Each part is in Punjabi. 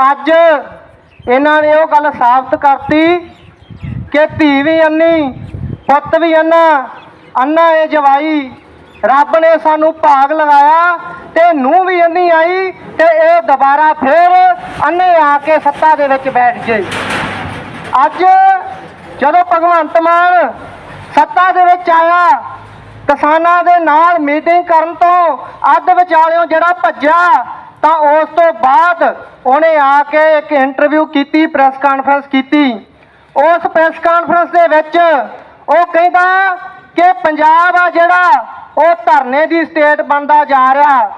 ਅੱਜ ਇਹਨਾਂ ਨੇ ਉਹ ਗੱਲ ਸਾਬਤ ਕਰਤੀ ਕਿ ਧੀ ਵੀ ਅੰਨੀ, ਪੁੱਤ ਵੀ ਅੰਨਾ ਅੰਨਾ ਇਹ ਜਵਾਈ, ਰੱਬ ਨੇ ਸਾਨੂੰ ਭਾਗ ਲਗਾਇਆ ਤੇ ਨੂੰ ਵੀ ਅੰਨੀ ਆਈ ਤੇ ਇਹ ਦੁਬਾਰਾ ਫੇਰ ਅੰਨੇ ਆ ਕੇ ਸੱਤਾ ਦੇ ਵਿੱਚ ਬੈਠ ਗਏ। ਅੱਜ ਜਦੋਂ ਭਗਵੰਤ ਮਾਨ ਸੱਤਾ ਦੇ ਵਿੱਚ ਆਇਆ ਕਿਸਾਨਾਂ ਦੇ ਨਾਲ ਮੀਟਿੰਗ ਕਰਨ ਤੋਂ ਅੱਧ ਵਿਚਾਲਿਓ ਜਿਹੜਾ ਭੱਜਿਆ, ਤਾਂ ਉਸ ਤੋਂ ਬਾਅਦ ਉਹਨੇ ਆ ਕੇ ਇੱਕ ਇੰਟਰਵਿਊ ਕੀਤੀ ਪ੍ਰੈਸ ਕਾਨਫਰੰਸ ਕੀਤੀ। ਉਸ ਪ੍ਰੈਸ ਕਾਨਫਰੰਸ ਦੇ ਵਿੱਚ ਉਹ ਕਹਿੰਦਾ ਕਿ ਪੰਜਾਬ ਆ ਜਿਹੜਾ, ਉਹ ਧਰਨੇ ਦੀ ਸਟੇਟ ਬਣਦਾ ਜਾ ਰਿਹਾ।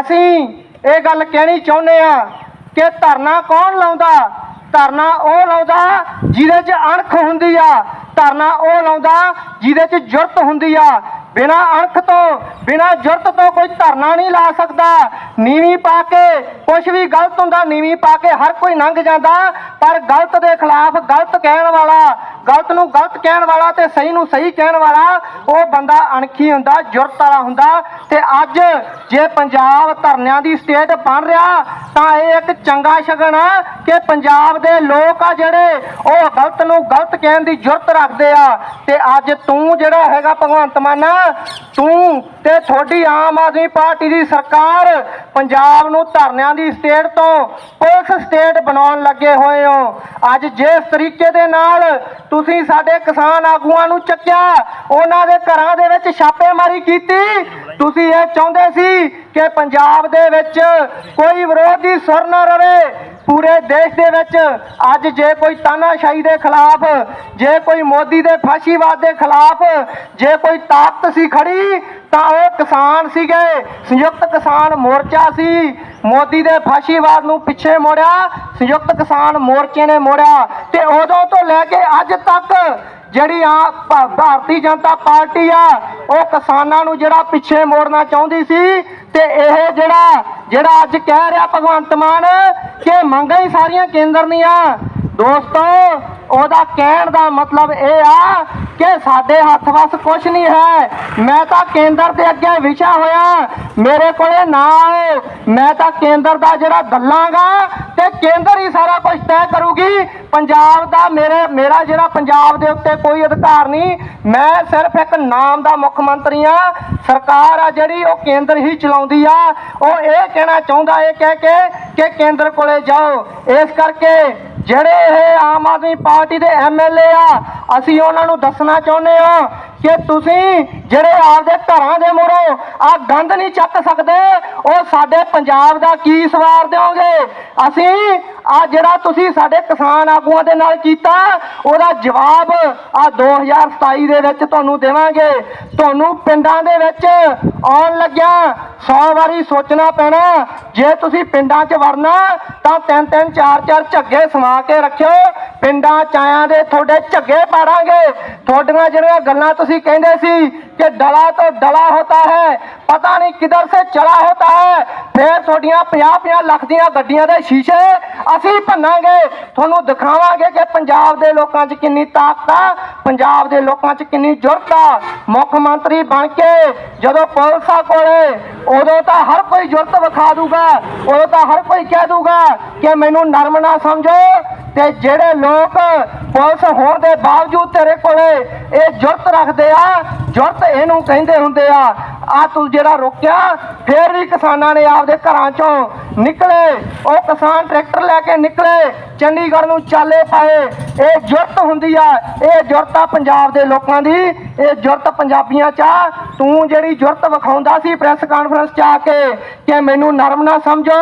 ਅਸੀਂ ਇਹ ਗੱਲ ਕਹਿਣੀ ਚਾਹੁੰਦੇ ਆ ਕਿ ਧਰਨਾ ਕੌਣ ਲਾਉਂਦਾ? ਧਰਨਾ ਉਹ ਲਾਉਂਦਾ ਜਿਹਦੇ 'ਚ ਅਣਖ ਹੁੰਦੀ ਆ। ਧਰਨਾ ਉਹ ਲਾਉਂਦਾ ਜਿਹਦੇ 'ਚ ਜੁਰਤ ਹੁੰਦੀ ਆ। ਬਿਨਾ ਅਣਖ ਤੋਂ, ਬਿਨਾ ਜੁਰਤ ਤੋਂ ਕੋਈ ਧਰਨਾ ਨਹੀਂ ਲਾ ਸਕਦਾ। ਨੀਵੀਂ ਪਾ ਕੇ ਕੁਝ ਵੀ ਗਲਤ ਹੁੰਦਾ, ਨੀਵੀਂ ਪਾ ਕੇ ਹਰ ਕੋਈ ਲੰਘ ਜਾਂਦਾ। ਪਰ ਗਲਤ ਦੇ ਖਿਲਾਫ ਗਲਤ ਕਹਿਣ ਵਾਲਾ, ਗਲਤ ਨੂੰ ਗਲਤ ਕਹਿਣ ਵਾਲਾ ਤੇ ਸਹੀ ਨੂੰ ਸਹੀ ਕਹਿਣ ਵਾਲਾ, ਉਹ ਬੰਦਾ ਅਣਖੀ ਹੁੰਦਾ, ਜੁਰਤ ਵਾਲਾ ਹੁੰਦਾ। ਤੇ ਅੱਜ ਜੇ ਪੰਜਾਬ ਧਰਨਿਆਂ ਦੀ ਸਟੇਟ ਬਣ ਰਿਹਾ, ਤਾਂ ਇਹ ਇੱਕ ਚੰਗਾ ਸ਼ਗਨ ਆ ਕਿ ਪੰਜਾਬ ਦੇ ਲੋਕ ਆ ਜਿਹੜੇ ਉਹ ਗਲਤ ਨੂੰ ਗਲਤ ਕਹਿਣ ਦੀ ਜੁਰਤ ਰੱਖਦੇ ਆ। ਤੇ ਅੱਜ ਤੂੰ ਜਿਹੜਾ ਹੈਗਾ ਭਗਵੰਤ ਮਾਨ ਤੂੰ ਤੇ ਤੁਹਾਡੀ ਆਮ ਆਦਮੀ ਪਾਰਟੀ ਦੀ ਸਰਕਾਰ ਪੰਜਾਬ ਨੂੰ ਧਰਨਿਆਂ ਦੀ ਸਟੇਟ ਤੋਂ ਪੁਲਿਸ ਸਟੇਟ ਬਣਾਉਣ ਲੱਗੇ ਹੋਏ ਹੋ। ਅੱਜ ਜਿਸ ਤਰੀਕੇ ਦੇ ਨਾਲ ਤੁਸੀਂ ਸਾਡੇ ਕਿਸਾਨ ਆਗੂਆਂ ਨੂੰ ਚੱਕਿਆ, ਉਹਨਾਂ ਦੇ ਘਰਾਂ ਦੇ ਵਿੱਚ ਛਾਪੇਮਾਰੀ ਕੀਤੀ, ਤੁਸੀਂ ਇਹ ਚਾਹੁੰਦੇ ਸੀ ਕਿ ਪੰਜਾਬ ਦੇ ਵਿੱਚ ਕੋਈ ਵਿਰੋਧੀ ਸੁਰ ਨਾ ਰਵੇ। ਪੂਰੇ ਦੇਸ਼ ਦੇ ਵਿੱਚ ਅੱਜ ਜੇ ਕੋਈ ਤਾਨਾਸ਼ਾਹੀ ਦੇ ਖਿਲਾਫ, ਜੇ ਕੋਈ ਮੋਦੀ ਦੇ ਫਾਸ਼ੀਵਾਦ ਦੇ ਖਿਲਾਫ, ਜੇ ਕੋਈ ਤਾਕਤ ਸੀ ਖੜੀ, ਤਾਂ ਉਹ ਕਿਸਾਨ ਸੀਗੇ। ਸੰਯੁਕਤ ਕਿਸਾਨ ਮੋਰਚਾ ਸੀ। ਮੋਦੀ ਦੇ ਫਾਸ਼ੀਵਾਦ ਨੂੰ ਪਿੱਛੇ ਮੋੜਿਆ, ਸੰਯੁਕਤ ਕਿਸਾਨ ਮੋਰਚੇ ਨੇ ਮੋੜਿਆ। ਤੇ ਉਦੋਂ ਤੋਂ ਲੈ ਕੇ ਅੱਜ ਤੱਕ ਜਿਹੜੀ ਆ ਭਾਰਤੀ ਜਨਤਾ ਪਾਰਟੀ ਆ, ਉਹ ਕਿਸਾਨਾਂ ਨੂੰ ਜਿਹੜਾ ਪਿੱਛੇ ਮੋੜਨਾ ਚਾਹੁੰਦੀ ਸੀ ਤੇ ਇਹ ਜਿਹੜਾ ਜਿਹੜਾ ਅੱਜ ਕਹਿ ਰਿਹਾ ਭਗਵੰਤ ਮਾਨ ਕਿ ਮੰਗਾਂ ਹੀ ਸਾਰੀਆਂ ਕੇਂਦਰ ਦੀਆਂ ਦੋਸਤੋ, ਉਹਦਾ ਕਹਿਣ ਦਾ ਮਤਲਬ ਇਹ ਆ ਕਿ ਸਾਡੇ ਹੱਥ ਵਸ ਕੁਝ ਨਹੀਂ ਹੈ। ਮੈਂ ਤਾਂ ਕੇਂਦਰ ਦੇ ਅੱਗੇ ਵਿਸ਼ਾ ਹੋਇਆ। ਮੇਰੇ ਕੋਲੇ ਨਾ ਆਓ। ਮੈਂ ਤਾਂ ਕੇਂਦਰ ਦਾ ਜਿਹੜਾ ਦੱਲਾਂਗਾ ਤੇ ਕੇਂਦਰ ਹੀ ਸਾਰਾ ਕੁਝ ਤੈਅ ਕਰੂਗੀ। ਪੰਜਾਬ ਦਾ ਮੇਰੇ, ਮੇਰਾ ਜਿਹੜਾ ਪੰਜਾਬ ਦੇ ਉੱਤੇ ਕੋਈ ਅਧਿਕਾਰ ਨਹੀਂ, ਮੈਂ ਸਿਰਫ ਇੱਕ ਨਾਮ ਦਾ ਮੁੱਖ ਮੰਤਰੀ ਆ ਸਰਕਾਰ ਆ ਜਿਹੜੀ, ਉਹ ਕੇਂਦਰ ਹੀ ਚਲਾਉਂਦੀ ਆ। ਉਹ ਇਹ ਕਹਿਣਾ ਚਾਹੁੰਦਾ, ਇਹ ਕਹਿ ਕੇ ਕਿ ਕੇਂਦਰ ਕੋਲੇ ਜਾਓ। ਇਸ ਕਰਕੇ ਜਿਹੜੇ ਇਹ ਆਮ ਆਦਮੀ ਪਾਰਟੀ ਦੇ ਐਮਐਲਏ ਆ ਅਸੀਂ ਉਹਨਾਂ ਨੂੰ ਦੱਸਣਾ ਚਾਹੁੰਦੇ ਆ ਕਿ ਤੁਸੀਂ ਜਿਹੜੇ ਆਪਦੇ ਘਰਾਂ ਦੇ ਮੂਹਰੋਂ ਆ ਗੰਦ ਨਹੀਂ ਚੱਕ ਸਕਦੇ, ਉਹ ਸਾਡੇ ਪੰਜਾਬ ਦਾ ਕੀ ਸਵਾਰ ਦਿਓਗੇ? ਅਸੀਂ ਆ ਜਿਹੜਾ ਤੁਸੀਂ ਸਾਡੇ ਕਿਸਾਨ ਆਗੂਆਂ ਦੇ ਨਾਲ ਕੀਤਾ, ਉਹਦਾ ਜਵਾਬ ਆ 2027 ਦੇ ਵਿੱਚ ਤੁਹਾਨੂੰ ਦੇਵਾਂਗੇ। ਤੁਹਾਨੂੰ ਪਿੰਡਾਂ ਦੇ ਵਿੱਚ ਆਉਣ ਲੱਗਿਆ 100 ਵਾਰੀ ਸੋਚਣਾ ਪੈਣਾ, ਜੇ ਤੁਸੀਂ ਪਿੰਡਾਂ 'ਚ ਵੜਨਾ, ਤਾਂ ਤਿੰਨ ਤਿੰਨ ਚਾਰ ਚਾਰ ਝੱਗੇ ਸਮਾ ਕੇ ਰੱਖਿਓ। ਪਿੰਡਾਂ ਚਾਇਆਂ ਦੇ ਤੁਹਾਡੇ ਝੱਗੇ ਪਾੜਾਂਗੇ। ਤੁਹਾਡੀਆਂ ਜਿਹੜੀਆਂ ਗੱਲਾਂ ਤੁਸੀਂ ਕਹਿੰਦੇ ਸੀ ਕਿ ਡਲਾ ਤੋਂ ਡਲਾ ਹੋਤਾ ਹੈ, ਪਤਾ ਨਹੀਂ ਕਿੱਧਰ ਸੇ ਚਲਾ ਹੋਤਾ ਹੈ, ਫੇਰ ਤੁਹਾਡੀਆਂ 50 50 ਲੱਖ ਦੀਆਂ ਗੱਡੀਆਂ ਦੇ ਸ਼ੀਸ਼ੇ ਅਸੀਂ ਭੰਨਾਂਗੇ। ਤੁਹਾਨੂੰ ਦਿਖਾਵਾਂਗੇ ਕਿ ਪੰਜਾਬ ਦੇ ਲੋਕਾਂ 'ਚ ਕਿੰਨੀ ਤਾਕਤ ਆ, ਪੰਜਾਬ ਦੇ ਲੋਕਾਂ 'ਚ ਕਿੰਨੀ ਜੁਰਤ ਆ। ਮੁੱਖ ਮੰਤਰੀ ਬਣ ਕੇ ਜਦੋਂ ਪੁਲਿਸਾਂ ਕੋਲੇ, ਉਦੋਂ ਤਾਂ ਹਰ ਕੋਈ ਜੁਰਤ ਵਿਖਾ ਦੂਗਾ, ਉਦੋਂ ਤਾਂ ਹਰ ਕੋਈ ਕਹਿ ਦੂਗਾ ਕਿ ਮੈਨੂੰ ਨਰਮ ਨਾ ਸਮਝੋ। ਤੇ ਜਿਹੜੇ ਲੋਕ ਪੁਲਿਸ ਹੋਣ ਦੇ ਬਾਵਜੂਦ ਤੇਰੇ ਕੋਲੇ ਇਹ ਜੁਰਤ ਰੱਖਦੇ ਆ, ਜੁਰਤ ਇਹਨੂੰ ਕਹਿੰਦੇ ਹੁੰਦੇ ਆ ਆ ਤੂੰ ਜਿਹੜਾ ਰੋਕਿਆ, ਫੇਰ ਵੀ ਕਿਸਾਨਾਂ ਨੇ ਆਪਦੇ ਘਰਾਂ ਚੋਂ ਨਿਕਲੇ। ਉਹ ਕਿਸਾਨ ਟਰੈਕਟਰ ਲੈ ਕੇ ਨਿਕਲੇ, ਚੰਡੀਗੜ੍ਹ ਨੂੰ ਚਾਲੇ ਪਾਏ। ਇਹ ਜੁਰਤ ਹੁੰਦੀ ਆ, ਇਹ ਜੁਰਤ ਆ ਪੰਜਾਬ ਦੇ ਲੋਕਾਂ ਦੀ, ਇਹ ਜੁਰਤ ਪੰਜਾਬੀਆਂ ਚ ਤੂੰ ਜਿਹੜੀ ਜੁਰਤ ਵਿਖਾਉਂਦਾ ਸੀ ਪ੍ਰੈਸ ਕਾਨਫਰੰਸ ਚ ਆ ਕੇ ਕਿ ਮੈਨੂੰ ਨਰਮ ਨਾ ਸਮਝੋ,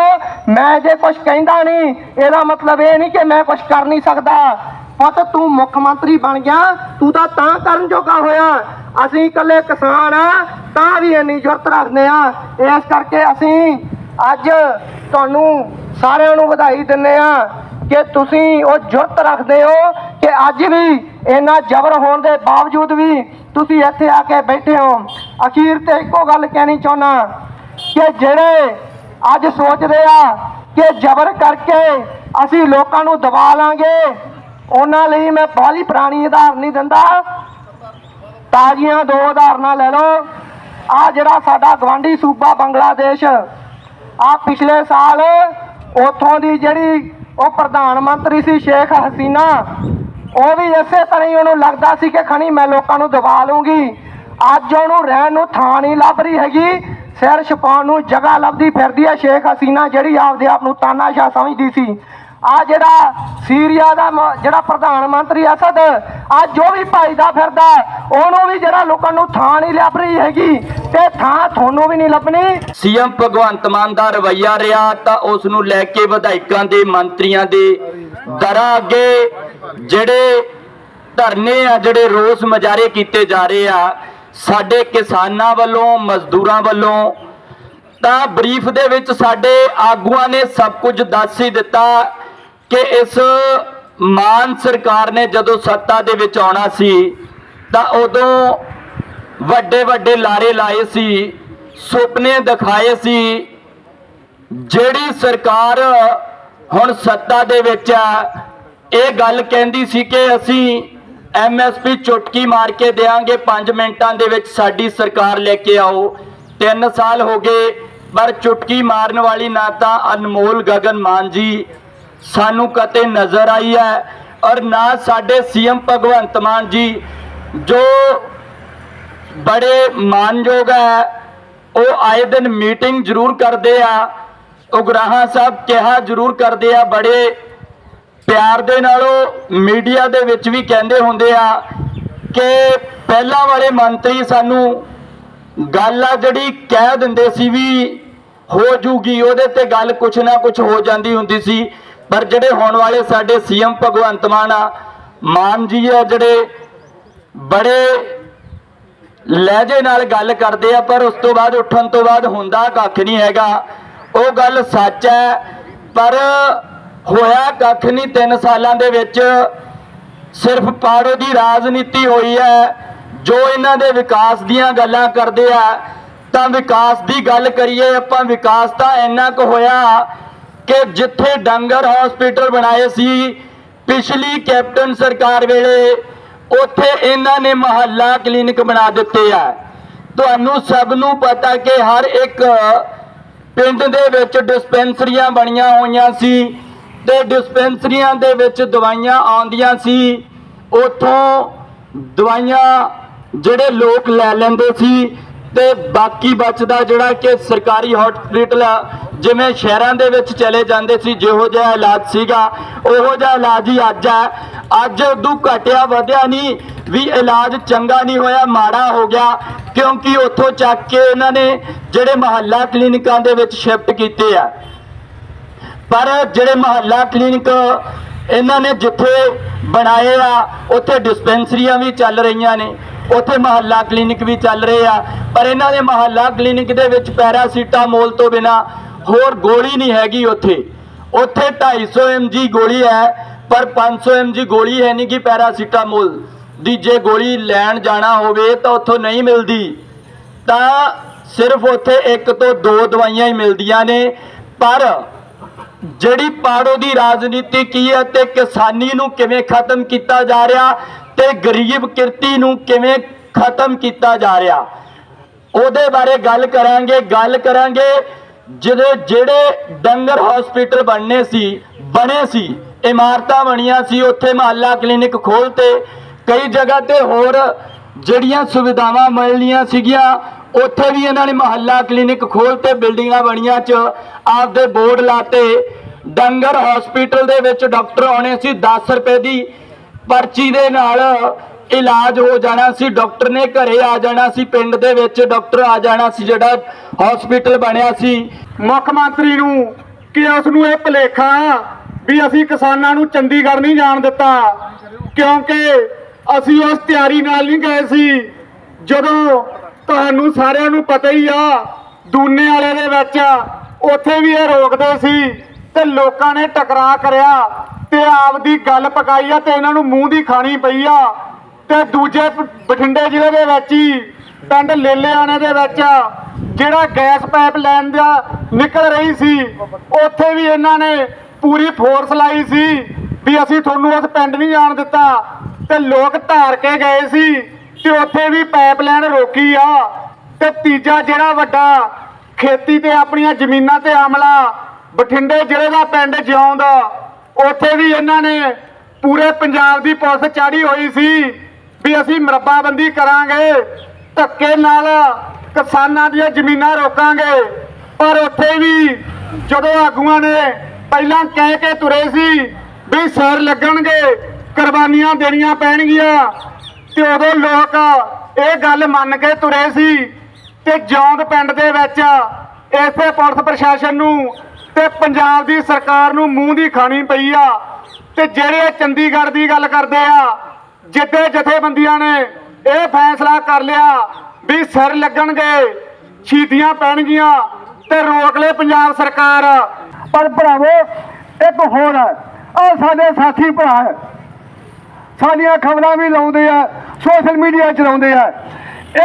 ਮੈਂ ਜੇ ਕੁਝ ਕਹਿੰਦਾ ਨਹੀਂ, ਇਹਦਾ ਮਤਲਬ ਇਹ ਨਹੀਂ ਕਿ ਮੈਂ ਕੁਝ ਕਰ ਨਹੀਂ ਸਕਦਾ। ਪੁੱਤ ਤੂੰ ਮੁੱਖ ਮੰਤਰੀ ਬਣ ਗਿਆ ਤੂੰ ਤਾਂ ਤਾਂ ਕਰਨ ਜੋਗਾ ਹੋਇਆ। ਅਸੀਂ ਇਕੱਲੇ ਕਿਸਾਨ ਆ, ਤਾਂ ਵੀ ਇੰਨੀ ਜੁਰਤ ਰੱਖਦੇ ਆ। ਇਸ ਕਰਕੇ ਅਸੀਂ ਅੱਜ ਤੁਹਾਨੂੰ ਸਾਰਿਆਂ ਨੂੰ ਵਧਾਈ ਦਿੰਦੇ ਆ ਕਿ ਤੁਸੀਂ ਉਹ ਜੁਰਤ ਰੱਖਦੇ ਹੋ ਕਿ ਅੱਜ ਵੀ ਇੰਨਾ ਜ਼ਬਰ ਹੋਣ ਦੇ ਬਾਵਜੂਦ ਵੀ ਤੁਸੀਂ ਇੱਥੇ ਆ ਕੇ ਬੈਠੇ ਹੋ। ਅਖੀਰ ਤੇ ਇੱਕੋ ਗੱਲ ਕਹਿਣੀ ਚਾਹੁੰਦਾ ਕਿ ਜਿਹੜੇ ਅੱਜ ਸੋਚਦੇ ਆ ਕਿ ਜ਼ਬਰ ਕਰਕੇ ਅਸੀਂ ਲੋਕਾਂ ਨੂੰ ਦਬਾ ਲਾਂਗੇ ਉਹਨਾਂ ਲਈ ਮੈਂ ਬਾਹਲੀ ਪੁਰਾਣੀ ਉਦਾਹਰਨ ਨਹੀਂ ਦਿੰਦਾ। ਤਾਜ਼ੀਆਂ ਦੋ ਉਦਾਹਰਨਾਂ ਲੈ ਲਓ। ਆ ਜਿਹੜਾ ਸਾਡਾ ਗਵਾਂਢੀ ਸੂਬਾ ਬੰਗਲਾਦੇਸ਼ ਆ ਪਿਛਲੇ ਸਾਲ ਉਥੋਂ ਦੀ ਜਿਹੜੀ ਉਹ ਪ੍ਰਧਾਨ ਮੰਤਰੀ ਸੀ ਸ਼ੇਖ ਹਸੀਨਾ, ਉਹ ਵੀ ਇਸੇ ਤਰ੍ਹਾਂ ਹੀ ਉਹਨੂੰ ਲੱਗਦਾ ਸੀ ਕਿ ਖਣੀ ਮੈਂ ਲੋਕਾਂ ਨੂੰ ਦਬਾ ਲੂੰਗੀ ਅੱਜ ਉਹਨੂੰ ਰਹਿਣ ਨੂੰ ਥਾਂ ਨਹੀਂ ਲੱਭ ਰਹੀ ਹੈਗੀ। ਸਿਰ ਛਪਾਉਣ ਨੂੰ ਜਗ੍ਹਾ ਲੱਭਦੀ ਫਿਰਦੀ ਹੈ ਸ਼ੇਖ ਹਸੀਨਾ, ਜਿਹੜੀ ਆਪਦੇ ਆਪ ਨੂੰ ਤਾਨਾਸ਼ਾਹ ਸਮਝਦੀ ਸੀ। ਆ ਜਿਹੜਾ ਸੀਰੀਆ ਦਾ ਜਿਹੜਾ ਪ੍ਰਧਾਨ ਮੰਤਰੀ ਅਸਦ ਅੱਜ ਜੋ ਵੀ ਭਜਦਾ ਫਿਰਦਾ, ਉਹਨੂੰ ਵੀ ਜਿਹੜਾ ਲੋਕਾਂ ਨੂੰ ਥਾਂ ਨਹੀਂ ਲੱਭ ਰਹੀ ਹੈਗੀ ਤੇ ਥਾਂ ਤੁਹਾਨੂੰ ਵੀ ਨਹੀਂ ਲੱਭਣੀ। ਸੀਐਮ ਭਗਵੰਤ ਮਾਨ ਦਾ ਰਵਈਆ ਰਿਹਾ ਤਾਂ ਉਸ ਨੂੰ ਲੈ ਕੇ ਵਿਧਾਇਕਾਂ ਦੇ, ਮੰਤਰੀਆਂ ਦੇ ਦਰਾਂ ਅੱਗੇ ਜਿਹੜੇ ਧਰਨੇ ਆ, ਜਿਹੜੇ ਰੋਸ ਮੁਜ਼ਾਹਰੇ ਕੀਤੇ ਜਾ ਰਹੇ ਆ, ਸਾਡੇ ਕਿਸਾਨਾਂ ਵੱਲੋਂ, ਮਜ਼ਦੂਰਾਂ ਵੱਲੋਂ, ਤਾਂ ਬਰੀਫ ਦੇ ਵਿੱਚ ਸਾਡੇ ਆਗੂਆਂ ਨੇ ਸਭ ਕੁਝ ਦੱਸ ਹੀ ਦਿੱਤਾ। ਕਿ ਇਸ ਮਾਨ ਸਰਕਾਰ ਨੇ ਜਦੋਂ ਸੱਤਾ ਦੇ ਵਿੱਚ ਆਉਣਾ ਸੀ, ਤਾਂ ਉਦੋਂ ਵੱਡੇ ਵੱਡੇ ਲਾਰੇ ਲਾਏ ਸੀ, ਸੁਪਨੇ ਦਿਖਾਏ ਸੀ, ਜਿਹੜੀ ਸਰਕਾਰ ਹੁਣ ਸੱਤਾ ਦੇ ਵਿੱਚ ਆ, ਇਹ ਗੱਲ ਕਹਿੰਦੀ ਸੀ ਕਿ ਅਸੀਂ ਐਮਐਸਪੀ ਚੁਟਕੀ ਮਾਰ ਕੇ ਦੇਾਂਗੇ 5 ਮਿੰਟਾਂ ਦੇ ਵਿੱਚ ਸਾਡੀ ਸਰਕਾਰ ਲੈ ਕੇ ਆਓ। 3 ਸਾਲ ਹੋ ਗਏ, ਪਰ ਚੁਟਕੀ ਮਾਰਨ ਵਾਲੀ ਨਾ ਤਾਂ ਅਨਮੋਲ ਗਗਨ ਮਾਨ ਜੀ ਸਾਨੂੰ ਕਤੇ ਨਜ਼ਰ ਆਈ ਹੈ ਔਰ ਨਾ ਸਾਡੇ ਸੀਐਮ ਭਗਵੰਤ ਮਾਨ ਜੀ, ਜੋ ਬੜੇ ਮਾਨਯੋਗ ਹੈ, ਉਹ ਆਏ ਦਿਨ ਮੀਟਿੰਗ ਜ਼ਰੂਰ ਕਰਦੇ ਆ। ਉਗਰਾਹਾਂ ਸਾਹਿਬ ਕਿਹਾ ਜ਼ਰੂਰ ਕਰਦੇ ਆ, ਬੜੇ ਪਿਆਰ ਦੇ ਨਾਲ ਉਹ ਮੀਡੀਆ ਦੇ ਵਿੱਚ ਵੀ ਕਹਿੰਦੇ ਹੁੰਦੇ ਆ ਕਿ ਪਹਿਲਾਂ ਵਾਲੇ ਮੰਤਰੀ ਸਾਨੂੰ ਗੱਲ ਆ ਜਿਹੜੀ ਕਹਿ ਦਿੰਦੇ ਸੀ ਵੀ ਹੋ ਜੂਗੀ, ਉਹਦੇ ਤੇ ਗੱਲ ਕੁਛ ਨਾ ਕੁਛ ਹੋ ਜਾਂਦੀ ਹੁੰਦੀ ਸੀ। ਪਰ ਜਿਹੜੇ ਹੋਣ ਵਾਲੇ ਸਾਡੇ ਸੀਐਮ ਭਗਵੰਤ ਮਾਨ ਆ, ਮਾਨ ਜੀ ਆ ਜਿਹੜੇ ਬੜੇ ਲਹਿਜੇ ਨਾਲ ਗੱਲ ਕਰਦੇ ਆ, ਪਰ ਉਸ ਤੋਂ ਬਾਅਦ ਉੱਠਣ ਤੋਂ ਬਾਅਦ ਹੁੰਦਾ ਕੱਖ ਨਹੀਂ ਹੈਗਾ। ਉਹ ਗੱਲ ਸੱਚ ਹੈ, ਪਰ ਹੋਇਆ ਕੱਖ ਨਹੀਂ 3 ਸਾਲਾਂ ਦੇ ਵਿੱਚ। ਸਿਰਫ ਪਾੜੋ ਦੀ ਰਾਜਨੀਤੀ ਹੋਈ ਹੈ, ਜੋ ਇਹਨਾਂ ਦੇ ਵਿਕਾਸ ਦੀਆਂ ਗੱਲਾਂ ਕਰਦੇ ਆ। ਤਾਂ ਵਿਕਾਸ ਦੀ ਗੱਲ ਕਰੀਏ, ਆਪਾਂ ਵਿਕਾਸ ਤਾਂ ਇੰਨਾ ਕੁ ਹੋਇਆ ਕਿ ਜਿੱਥੇ ਡੰਗਰ ਹਸਪੀਟਲ ਬਣਾਏ ਸੀ, ਪਿਛਲੀ ਕੈਪਟਨ ਸਰਕਾਰ ਵੇਲੇ, ਉੱਥੇ ਇਹਨਾਂ ਨੇ ਮਹੱਲਾ ਕਲੀਨਿਕ ਬਣਾ ਦਿੱਤੇ ਆ। ਤੁਹਾਨੂੰ ਸਭ ਨੂੰ ਪਤਾ ਕਿ ਹਰ ਇੱਕ ਪਿੰਡ ਦੇ ਵਿੱਚ ਡਿਸਪੈਂਸਰੀਆਂ ਬਣੀਆਂ ਹੋਈਆਂ ਸੀ ਤੇ ਡਿਸਪੈਂਸਰੀਆਂ ਦੇ ਵਿੱਚ ਦਵਾਈਆਂ ਆਉਂਦੀਆਂ ਸੀ। ਉਥੋਂ ਦਵਾਈਆਂ ਜਿਹੜੇ ਲੋਕ ਲੈ ਲੈਂਦੇ ਸੀ ਤੇ ਬਾਕੀ ਬਚਦਾ ਜਿਹੜਾ ਕਿ ਸਰਕਾਰੀ ਹਸਪੀਟਲ ਜਿਵੇਂ ਸ਼ਹਿਰਾਂ ਦੇ ਵਿੱਚ ਚਲੇ ਜਾਂਦੇ ਸੀ, ਜਿਹੋ ਜਿਹਾ ਇਲਾਜ ਸੀਗਾ, ਉਹੋ ਜਿਹਾ ਇਲਾਜ ਹੀ ਅੱਜ ਹੈ। ਅੱਜ ਉਦੋਂ ਘਟਿਆ ਵਧਿਆ ਨਹੀਂ, ਵੀ ਇਲਾਜ ਚੰਗਾ ਨਹੀਂ ਹੋਇਆ, ਮਾੜਾ ਹੋ ਗਿਆ, ਕਿਉਂਕਿ ਉੱਥੋਂ ਚੱਕ ਕੇ ਇਹਨਾਂ ਨੇ ਜਿਹੜੇ ਮਹੱਲਾ ਕਲੀਨਿਕਾਂ ਦੇ ਵਿੱਚ ਸ਼ਿਫਟ ਕੀਤੇ ਆ। ਪਰ ਜਿਹੜੇ ਮਹੱਲਾ ਕਲੀਨਿਕ ਇਹਨਾਂ ਨੇ ਜਿੱਥੇ ਬਣਾਏ ਆ, ਉੱਥੇ ਡਿਸਪੈਂਸਰੀਆਂ ਵੀ ਚੱਲ ਰਹੀਆਂ ਨੇ, ਉੱਥੇ ਮਹੱਲਾ ਕਲੀਨਿਕ ਵੀ ਚੱਲ ਰਹੇ ਆ। ਪਰ ਇਹਨਾਂ ਦੇ ਮਹੱਲਾ ਕਲੀਨਿਕ ਦੇ ਵਿੱਚ ਪੈਰਾਸੀਟਾਮੋਲ ਤੋਂ ਬਿਨਾ ਹੋਰ ਗੋਲੀ ਨਹੀਂ ਹੈਗੀ ਉੱਥੇ। ਉੱਥੇ 250 mg ਗੋਲੀ ਹੈ, ਪਰ 500 mg ਗੋਲੀ ਹੈ ਨਹੀਂ ਕਿ ਪੈਰਾਸੀਟਾਮੋਲ। ਦੀ ਜੇ ਗੋਲੀ ਲੈਣ ਜਾਣਾ ਹੋਵੇ ਤਾਂ ਉੱਥੋਂ ਨਹੀਂ ਮਿਲਦੀ। ਤਾਂ ਸਿਰਫ ਉੱਥੇ ਇੱਕ ਤੋਂ ਦੋ ਦਵਾਈਆਂ ਹੀ ਮਿਲਦੀਆਂ ਨੇ। ਪਰ ਜਿਹੜੀ ਪਾੜੋ ਦੀ ਰਾਜਨੀਤੀ ਕੀ ਹੈ ਤੇ ਕਿਸਾਨੀ ਨੂੰ ਕਿਵੇਂ ਖਤਮ ਕੀਤਾ ਜਾ ਰਿਹਾ ਤੇ ਗਰੀਬ ਕਿਰਤੀ ਨੂੰ ਕਿਵੇਂ ਖਤਮ ਕੀਤਾ ਜਾ ਰਿਹਾ, ਉਹਦੇ ਬਾਰੇ ਗੱਲ ਕਰਾਂਗੇ ਗੱਲ ਕਰਾਂਗੇ। ਜਿਹੜੇ ਜਿਹੜੇ ਡੰਗਰ ਹਸਪੀਟਲ ਬਣਨੇ ਸੀ, ਬਣੇ ਸੀ, ਇਮਾਰਤਾਂ ਬਣੀਆਂ ਸੀ, ਉੱਥੇ ਮਹੱਲਾ ਕਲੀਨਿਕ ਖੋਲਤੇ ਕਈ ਜਗ੍ਹਾ ਤੇ ਹੋਰ ਜਿਹੜੀਆਂ ਸੁਵਿਧਾਵਾਂ ਮਿਲਣੀਆਂ ਸੀਗੀਆਂ, ਉੱਥੇ ਵੀ ਇਹਨਾਂ ਨੇ ਮਹੱਲਾ ਕਲੀਨਿਕ ਖੋਲਤੇ ਬਿਲਡਿੰਗਾਂ ਬਣੀਆਂ ਚ, ਆਪਦੇ ਬੋਰਡ ਲਾਤੇ। ਡੰਗਰ ਹਸਪੀਟਲ ਦੇ ਵਿੱਚ ਡਾਕਟਰ ਆਉਣੇ ਸੀ 10 ਰੁਪਏ ਦੀ ਪਰਚੀ ਦੇ ਨਾਲ ਇਲਾਜ ਹੋ ਜਾਣਾ ਸੀ, ਡਾਕਟਰ ਨੇ ਘਰੇ ਆ ਜਾਣਾ ਸੀ, ਪਿੰਡ ਦੇ ਵਿੱਚ ਡਾਕਟਰ ਆ ਜਾਣਾ ਸੀ, ਜਿਹੜਾ ਹਸਪੀਟਲ ਬਣਿਆ ਸੀ। ਮੁੱਖ ਮੰਤਰੀ ਨੂੰ ਕਿ ਉਸ ਨੂੰ ਇਹ ਭਲੇਖਾ ਵੀ ਅਸੀਂ ਕਿਸਾਨਾਂ ਨੂੰ ਚੰਡੀਗੜ੍ਹ ਨਹੀਂ ਜਾਣ ਦਿੱਤਾ, ਕਿਉਂਕਿ ਅਸੀਂ ਉਸ ਤਿਆਰੀ ਨਾਲ ਨਹੀਂ ਗਏ ਸੀ। ਜਦੋਂ ਤੁਹਾਨੂੰ ਸਾਰਿਆਂ ਨੂੰ ਪਤਾ ਹੀ ਆ, ਦੂਨੇ ਵਾਲੇ ਦੇ ਵਿੱਚ ਉੱਥੇ ਵੀ ਇਹ ਰੋਕਦੇ ਸੀ ਤੇ ਲੋਕਾਂ ਨੇ ਟਕਰਾਅ ਕਰਿਆ ਤੇ ਆਪਦੀ ਗੱਲ ਪਕਾਈ ਆ ਤੇ ਇਹਨਾਂ ਨੂੰ ਮੂੰਹ ਦੀ ਖਾਣੀ ਪਈ ਆ। ਤੇ ਦੂਜੇ ਬਠਿੰਡੇ ਜ਼ਿਲ੍ਹੇ ਦੇ ਵਿੱਚ ਹੀ, ਪਿੰਡ ਲੇਲਿਆਣੇ ਦੇ ਵਿੱਚ, ਜਿਹੜਾ ਗੈਸ ਪਾਈਪ ਲਾਈਨ ਦਾ ਨਿਕਲ ਰਹੀ ਸੀ, ਉੱਥੇ ਵੀ ਇਹਨਾਂ ਨੇ ਪੂਰੀ ਫੋਰਸ ਲਾਈ ਸੀ ਵੀ ਅਸੀਂ ਤੁਹਾਨੂੰ ਉਸ ਪਿੰਡ ਨਹੀਂ ਜਾਣ ਦਿੱਤਾ। ਤੇ ਲੋਕ ਧਾਰ ਕੇ ਗਏ ਸੀ ਤੇ ਉੱਥੇ ਵੀ ਪਾਈਪ ਲਾਈਨ ਰੋਕੀ ਆ। ਤੇ ਤੀਜਾ ਜਿਹੜਾ ਵੱਡਾ ਖੇਤੀ ਤੇ ਆਪਣੀਆਂ ਜ਼ਮੀਨਾਂ ਤੇ ਹਮਲਾ, ਬਠਿੰਡੇ ਜ਼ਿਲ੍ਹੇ ਦਾ ਪਿੰਡ ਜਿਉਂਦਾ, ਉੱਥੇ ਵੀ ਇਹਨਾਂ ਨੇ ਪੂਰੇ ਪੰਜਾਬ ਦੀ ਪੁਲਿਸ ਚਾੜੀ ਹੋਈ ਸੀ। ਵੀ ਅਸੀਂ ਮਰੱਬਾਬੰਦੀ ਕਰਾਂਗੇ, ਧੱਕੇ ਨਾਲ ਕਿਸਾਨਾਂ ਦੀਆਂ ਜ਼ਮੀਨਾਂ ਰੋਕਾਂਗੇ। ਪਰ ਉੱਥੇ ਵੀ ਜਦੋਂ ਆਗੂਆਂ ਨੇ ਪਹਿਲਾਂ ਕਹਿ ਕੇ ਤੁਰੇ ਸੀ ਵੀ ਸਰ ਲੱਗਣਗੇ, ਕੁਰਬਾਨੀਆਂ ਦੇਣੀਆਂ ਪੈਣਗੀਆਂ, ਤੇ ਉਦੋਂ ਲੋਕ ਇਹ ਗੱਲ ਮੰਨ ਕੇ ਤੁਰੇ ਸੀ ਤੇ ਜੌਂਦ ਪਿੰਡ ਦੇ ਵਿੱਚ ਇਸੇ ਪੁਲਿਸ ਪ੍ਰਸ਼ਾਸਨ ਨੂੰ ਤੇ ਪੰਜਾਬ ਦੀ ਸਰਕਾਰ ਨੂੰ ਮੂੰਹ ਦੀ ਖਾਣੀ ਪਈ ਆ। ਤੇ ਜਿਹੜੇ ਚੰਡੀਗੜ੍ਹ ਦੀ ਗੱਲ ਕਰਦੇ ਆ ਜਿੱਦੇ ਜਥੇਬੰਦੀਆਂ ਨੇ ਇਹ ਫੈਸਲਾ ਕਰ ਲਿਆ ਵੀ ਸਿਰ ਲੱਗਣਗੇ ਛੀਤੀਆਂ ਪੈਣਗੀਆਂ ਤੇ ਰੋਕ ਲੈ ਪੰਜਾਬ ਸਰਕਾਰ। ਪਰ ਭਰਾਵੋ, ਇੱਕ ਹੋਰ ਹੈ ਆ ਸਾਡੇ ਸਾਥੀ ਭਰਾ ਹੈ। ਸਾਡੀਆਂ ਖਬਰਾਂ ਵੀ ਲਾਉਂਦੇ ਆ, ਸੋਸ਼ਲ ਮੀਡੀਆ ਚਲਾਉਂਦੇ ਆ।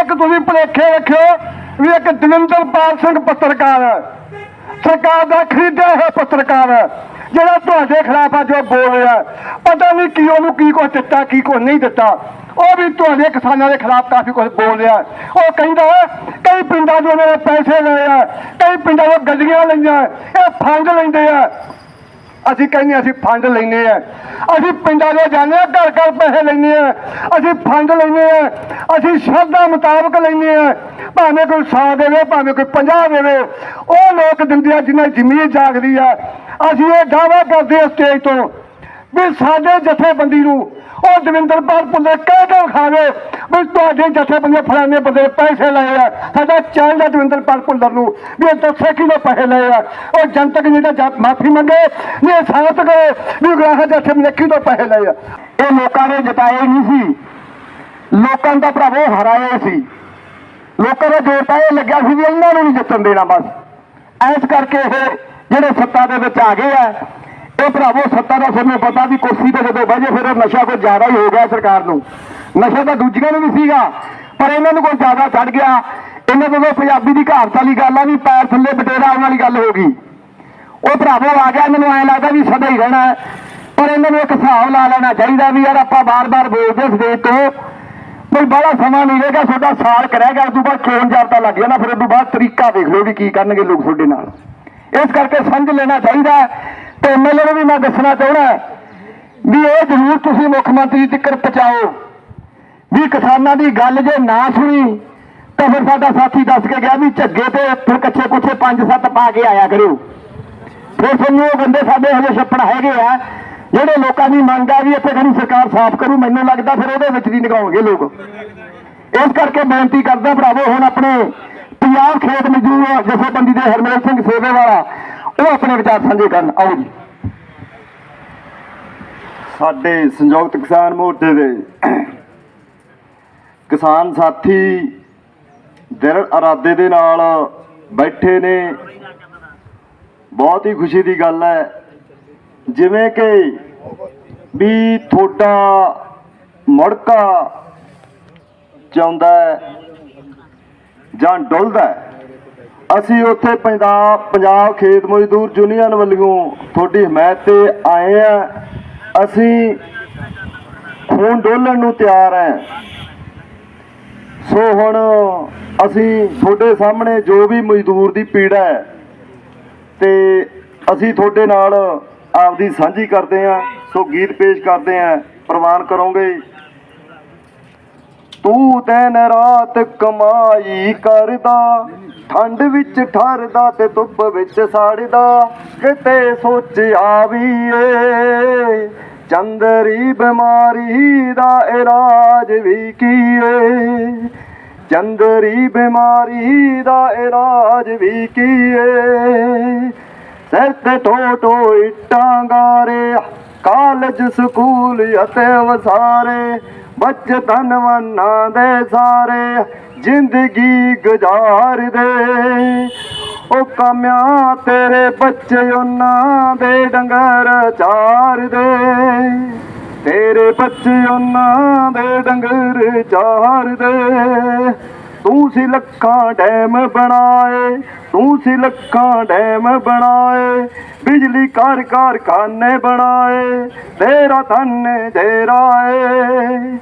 ਇੱਕ ਤੁਸੀਂ ਭੁਲੇਖੇ ਰੱਖਿਓ ਵੀ ਇੱਕ ਦਵਿੰਦਰਪਾਲ ਸਿੰਘ ਪੱਤਰਕਾਰ ਹੈ। ਸਰਕਾਰ ਦਾ ਖਰੀਦਿਆ ਹੋਇਆ ਪੱਤਰਕਾਰ ਹੈ। ਜਿਹੜਾ ਤੁਹਾਡੇ ਖਿਲਾਫ ਅੱਜ ਉਹ ਬੋਲ ਰਿਹਾ ਪਤਾ ਨਹੀਂ ਕੀ ਉਹਨੂੰ ਕੀ ਕੁਛ ਦਿੱਤਾ, ਕੀ ਕੁਛ ਨਹੀਂ ਦਿੱਤਾ। ਉਹ ਵੀ ਤੁਹਾਡੇ ਕਿਸਾਨਾਂ ਦੇ ਖਿਲਾਫ ਕਾਫੀ ਕੁਝ ਬੋਲ ਰਿਹਾ ਉਹ ਕਹਿੰਦਾ ਕਈ ਪਿੰਡਾਂ ਦੇ ਉਹਨਾਂ ਨੇ ਪੈਸੇ ਲਏ ਆ, ਕਈ ਪਿੰਡਾਂ ਦੇ ਗੱਡੀਆਂ ਲਈਆਂ, ਇਹ ਫੰਡ ਲੈਂਦੇ ਆ। ਅਸੀਂ ਕਹਿੰਦੇ ਅਸੀਂ ਫੰਡ ਲੈਨੇ ਆ ਅਸੀਂ ਪਿੰਡਾਂ ਦੇ ਜਾਂਦੇ ਆ ਘਰ ਘਰ ਪੈਸੇ ਲੈਨੇ ਆ ਅਸੀਂ ਫੰਡ ਲੈਨੇ ਆ ਅਸੀਂ ਸ਼ਰਧਾ ਮੁਤਾਬਕ ਲੈਨੇ ਆ ਭਾਵੇਂ ਕੋਈ 100 ਦੇਵੇ, ਭਾਵੇਂ ਕੋਈ 50 ਦੇਵੇ, ਉਹ ਲੋਕ ਦਿੰਦੇ ਆ ਜਿਨ੍ਹਾਂ ਦੀ ਜਾਗਦੀ ਆ। ਅਸੀਂ ਇਹ ਦਾਅਵਾ ਕਰਦੇ ਆ ਸਟੇਜ ਤੋਂ ਵੀ ਸਾਡੇ ਜਥੇਬੰਦੀ ਨੂੰ ਉਹ ਦਵਿੰਦਰਪਾਲ ਪੁੱਲੇ ਕਹਿ ਕੇ ਖਾਵੇ ਵੀ ਤੁਹਾਡੇ ਜਥੇਬੰਦੀ ਫਲਾਣੇ ਬੰਦੇ ਪੈਸੇ ਲਏ ਆ। ਸਾਡਾ ਚਾਹੀਦਾ ਦਵਿੰਦਰਪਾਲ ਪੁੱਲਰ ਨੂੰ ਵੀ ਇਹ ਦੱਸੇ ਕਿਹਨੇ ਪੈਸੇ ਲਏ ਆ। ਉਹ ਜਨਤਕ ਜਿਹੜਾ ਮਾਫੀ ਮੰਗੇ ਨਹੀਂ ਇਹ ਸਾਬਤ ਵੀ ਗ੍ਰਾਹਕ ਜਥੇਬੰਦੀ ਕਿਹਦੋਂ ਪੈਸੇ ਲਏ ਆ। ਇਹ ਲੋਕਾਂ ਨੇ ਜਤਾਏ ਨਹੀਂ ਸੀ। ਲੋਕਾਂ ਦਾ ਭਰਾਵੋ ਹਰਾਏ ਸੀ। ਲੋਕਾਂ ਦਾ ਜੋਰ ਤਾਂ ਇਹ ਲੱਗਿਆ ਸੀ ਵੀ ਇਹਨਾਂ ਨੂੰ ਨਹੀਂ ਜਿੱਤਣ ਦੇਣਾ ਬਸ। ਐਸ ਕਰਕੇ ਇਹ ਜਿਹੜੇ ਸੱਤਾ ਦੇ ਵਿੱਚ ਆ ਗਏ ਆ, ਇਹ ਭਰਾਵੋ ਸੱਤਾ ਦਾ ਸਾਨੂੰ ਪਤਾ ਵੀ ਕੁਰਸੀ ਤੇ ਜਦੋਂ ਬਹਿ ਜੇ ਫਿਰ ਨਸ਼ਾ ਕੋਈ ਜ਼ਿਆਦਾ ਹੀ ਹੋ ਗਿਆ ਸਰਕਾਰ ਨੂੰ। ਨਸ਼ਾ ਤਾਂ ਦੂਜੀਆਂ ਨੂੰ ਵੀ ਸੀਗਾ, ਪਰ ਇਹਨਾਂ ਨੂੰ ਕੋਈ ਜ਼ਿਆਦਾ ਚੜ ਗਿਆ। ਇਹਨਾਂ ਤੋਂ ਪੰਜਾਬੀ ਦੀ ਕਹਾਵਤ ਵਾਲੀ ਗੱਲ ਆ ਵੀ ਪੈਰ ਥੱਲੇ ਬਟੇਰਾ ਆਉਣ ਵਾਲੀ ਗੱਲ ਹੋ ਗਈ। ਉਹ ਭਰਾਵੋ ਆ ਗਿਆ, ਮੈਨੂੰ ਨੂੰ ਐ ਲੱਗਦਾ ਵੀ ਸਦਾ ਹੀ ਰਹਿਣਾ। ਪਰ ਇਹਨਾਂ ਨੂੰ ਇੱਕ ਹਿਸਾਬ ਲਾ ਲੈਣਾ ਚਾਹੀਦਾ ਵੀ ਯਾਰ ਆਪਾਂ ਬਾਰ-ਬਾਰ ਬੋਲਦੇ ਸਵੇਰ ਤੋਂ ਕੋਈ ਬੜਾ ਸਮਾਂ ਨਹੀਂ ਰਹੇਗਾ ਤੁਹਾਡਾ ਸਾਲ ਕਰੇਗਾ ਉਸ ਤੋਂ ਬਾਅਦ ਚੋਣ ਜਾਬਤਾ ਲੱਗ ਜਾਣਾ ਫਿਰ ਉਸ ਤੋਂ ਬਾਅਦ ਤਰੀਕਾ ਦੇਖ ਲਓ ਵੀ ਕੀ ਕਰਨਗੇ ਲੋਕ ਤੁਹਾਡੇ ਨਾਲ। ਇਸ ਕਰਕੇ ਸਮਝ ਲੈਣਾ ਚਾਹੀਦਾ ਤੇ ਐਮਐਲਏ ਨੂੰ ਵੀ ਮੈਂ ਦੱਸਣਾ ਚਾਹੁੰਦਾ ਵੀ ਇਹ ਜ਼ਰੂਰ ਤੁਸੀਂ ਮੁੱਖ ਮੰਤਰੀ ਤੱਕ ਪਹੁੰਚਾਓ। ਵੀ ਕਿਸਾਨਾਂ ਦੀ ਗੱਲ ਜੇ ਨਾ ਸੁਣੀ, ਤਾਂ ਫਿਰ ਸਾਡਾ ਸਾਥੀ ਦੱਸ ਕੇ ਗਿਆ ਵੀ ਝੱਗੇ ਤੇ ਫਿਰ ਕੱਚੇ ਕੁੱਛੇ ਪੰਜ ਸੱਤ ਪਾ ਕੇ ਆਇਆ ਕਰਿਓ। ਫਿਰ ਤੁਹਾਨੂੰ ਉਹ ਬੰਦੇ ਸਾਡੇ ਹਜੇ ਛੱਪੜ ਹੈਗੇ ਆ ਜਿਹੜੇ ਲੋਕਾਂ ਦੀ ਮੰਗ ਆ ਵੀ ਇੱਥੇ ਖਣੀ ਸਰਕਾਰ ਸਾਫ਼ ਕਰੂ, ਮੈਨੂੰ ਲੱਗਦਾ ਫਿਰ ਉਹਦੇ ਵਿੱਚ ਦੀ ਨਿਗਾਉਣਗੇ ਲੋਕ। ਇਸ ਕਰਕੇ ਬੇਨਤੀ ਕਰਦਾ ਭਰਾਵੋ, ਹੁਣ ਆਪਣੇ ਪੰਜਾਬ ਖੇਤ ਮਜ਼ਦੂਰ ਜਥੇਬੰਦੀ ਦੇ ਹਰਮੇਲ ਸਿੰਘ ਸੇਵੇ ਵਾਲਾ ਉਹ ਆਪਣੇ ਵਿਚਾਰ ਸਾਂਝੇ ਕਰਨ। ਆਓ ਜੀ। ਸਾਡੇ ਸੰਯੁਕਤ ਕਿਸਾਨ ਮੋਰਚੇ ਦੇ ਕਿਸਾਨ ਸਾਥੀ ਦਿਲ ਅਰਾਦੇ ਦੇ ਨਾਲ ਬੈਠੇ ਨੇ। ਬਹੁਤ ਹੀ ਖੁਸ਼ੀ ਦੀ ਗੱਲ ਹੈ। ਜਿਵੇਂ ਕਿ ਵੀ ਤੁਹਾਡਾ ਮੁੜਕਾ ਚਾਹੁੰਦਾ ਜਾਂ ਡੁੱਲਦਾ ਅਸੀਂ ਉੱਥੇ ਪੰਜਾਬ ਪੰਜਾਬ ਖੇਤ ਮਜ਼ਦੂਰ ਯੂਨੀਅਨ ਵੱਲੋਂ ਤੁਹਾਡੀ ਹਮਾਇਤ ਤੇ ਆਏ ਆ ਅਸੀਂ ਖੂਨ ਡੋਲਣ ਨੂੰ ਤਿਆਰ ਹੈ। ਸੋ ਹੁਣ ਅਸੀਂ ਤੁਹਾਡੇ ਸਾਹਮਣੇ ਜੋ ਵੀ ਮਜ਼ਦੂਰ ਦੀ ਪੀੜਾ ਹੈ ਤੇ ਅਸੀਂ ਤੁਹਾਡੇ ਨਾਲ ਆਪਦੀ ਸਾਂਝੀ ਕਰਦੇ ਹਾਂ ਸੋ ਗੀਤ ਪੇਸ਼ ਕਰਦੇ ਹਾਂ ਪ੍ਰਵਾਨ ਕਰੋਗੇ। ਤੂੰ ਦਿਨ ਰਾਤ ਕਮਾਈ ਕਰਦਾ, ਠੰਡ ਵਿੱਚ ਠਰਦਾ ਤੇ ਧੁੱਪ ਵਿੱਚ ਸੜਦਾ, ਕਿਤੇ ਸੋਚਿਆ ਵੀ ਏ ਚੰਦਰੀ ਬਿਮਾਰੀ ਦਾ ਇਲਾਜ ਵੀ ਕੀ ਚੰਦਰੀ ਬਿਮਾਰੀ ਦਾ ਇਲਾਜ ਵੀ ਕੀ ਸਿਰ ਤੇ ਟੋਟੋ ਇੱਟਾਂ ਗਾਰੇ ਕਾਲਜ ਸਕੂਲ ਅਤੇ ਵਸਾਰੇ ਬੱਚੇ ਧਨਵਾਨਾਂ ਦੇ ਸਾਰੇ, ਜ਼ਿੰਦਗੀ ਗੁਜ਼ਾਰਦੇ ਉਹ ਕਾਮਿਆਂ ਤੇਰੇ ਬੱਚੇ ਉਹਨਾਂ ਦੇ ਡੰਗਰ ਚਾਰਦੇ ਤੇਰੇ ਬੱਚੇ ਉਹਨਾਂ ਦੇ ਡੰਗਰ ਚਾਰਦੇ ਤੂੰ ਸੀ ਲੱਖਾਂ ਡੈਮ ਬਣਾਏ, ਤੂੰ ਸੀ ਲੱਖਾਂ ਡੈਮ ਬਣਾਏ, ਬਿਜਲੀ ਘਰ ਕਾਰਖਾਨੇ ਬਣਾਏ, ਤੇਰਾ ਧੰਨ ਤੇਰਾ ਏ।